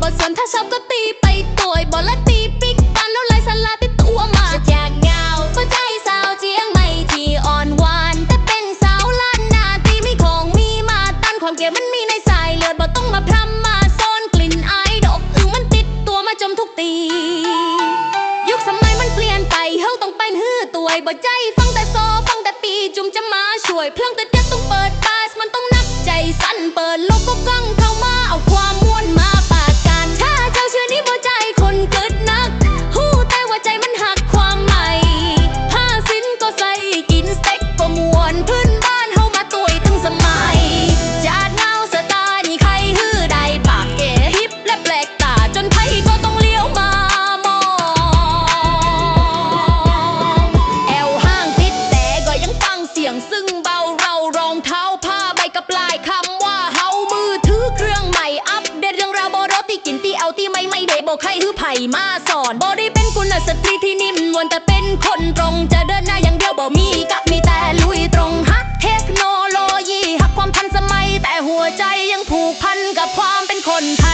บทสนถ้าชอบก็ตีไปตัวบอลและตีปิกปันแล้วไล่สลาติดตัวมาจะอยากเงาเพราะใจสาวเจียงไม่ที่อ่อนหวานแต่เป็นสาวล้านนาที่มีของมีมาตันความเก๋มันมีในสายเลือดบ่ต้องมาพรำมาซ่อนกลิ่นอายดอกอึงมันติดตัวมาจมทุกตียุคสมัยมันเปลี่ยนไปเฮาต้องเป็นฮื้อตัวยบ่ใจฟังแต่โซฟังแต่ปีจุ่มจะมาช่วยเพลิงแต่เด็ดต้องเปิดบาสมันต้องนักใจสั่นเปิดโลกก็กล้อง กให้หื้อไผ่มาสอนบอได้เป็นกุลสตรีที่นิ่มนวลแต่เป็นคนตรงจะเดินหน้าอย่างเดียวบ่มีกับมีแต่ลุยตรงฮักเทคโนโลยีฮักความทันสมัย แต่หัวใจยังผูกพันกับความเป็นคนไทย